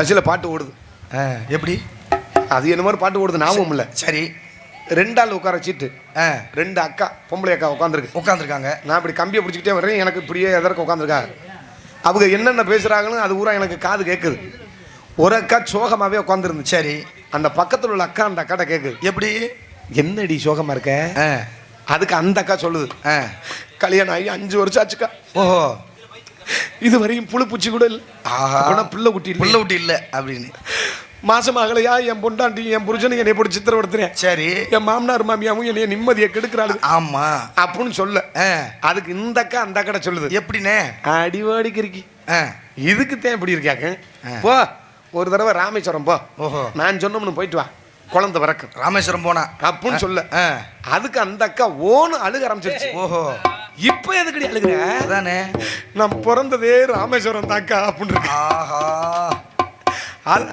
பஸ்ஸில் பாட்டு ஓடுது. எப்படி? அது என்ன மாதிரி பாட்டு ஓடுது ஞாபகம் இல்லை. சரி. ரெண்டு ஆள் உட்கார வச்சிட்டு ஆ. ரெண்டு அக்கா பொம்பளை அக்கா உட்காந்துருக்கு உட்காந்துருக்காங்க நான் இப்படி கம்பியை பிடிச்சிக்கிட்டே வரேன் எனக்கு இப்படியே எதற்கு உட்காந்துருக்கா அவங்க என்னென்ன பேசுகிறாங்கன்னு அது பூரா எனக்கு காது கேட்குது ஒரு அக்கா சோகமாகவே உட்காந்துருந்துச்சு சரி. அந்த பக்கத்தில் உள்ள அக்கா அந்த அக்காட்ட கேட்குது எப்படி? என்னடி சோகமா இருக்க? அதுக்கு அந்த அக்கா சொல்லுது. கல்யாணம் ஆகி அஞ்சு வருஷம் ஆச்சுக்கா. ஓஹோ. இது வரையும் புழு பூச்சி கூட இல்லை. அப்படின்னா பிள்ளை குட்டி புள்ள விட்டு இல்லை அப்படின்னு. மாசம் ஆகலையா என் பொண்டாட்டி என் புருஷனுக்கு என்னை போட்டு சித்திரப்படுத்துறேன் சரி. என் மாமனார் மாமியாவும் என்னைய நிம்மதியை கெடுக்கிறாள் ஆமா. அப்படின்னு சொல்ல. அதுக்கு இந்த அக்கா அந்த அக்கா சொல்லுது. எப்படிண்ணே? அடிவாடி கிறுக்கி ஆ. இதுக்கு தான் இப்படி இருக்காங்க. போ ஒரு தடவை ராமேஸ்வரம் போ. ஓஹோ. நான் சொன்னோம்னு போயிட்டு வா. குழந்தை பிறக்கும் ராமேஸ்வரம் போனா. அப்படின்னு சொல்ல. அதுக்கு அந்த அக்கா ஓன்னு அழுக ஆரம்பிச்சிருச்சு. ஓஹோ. இப்ப எதுக்கடி அழுகுற? அதானே. நான் பிறந்ததே ராமேஸ்வரம் தாக்கா அப்படின்னு ஆஹா.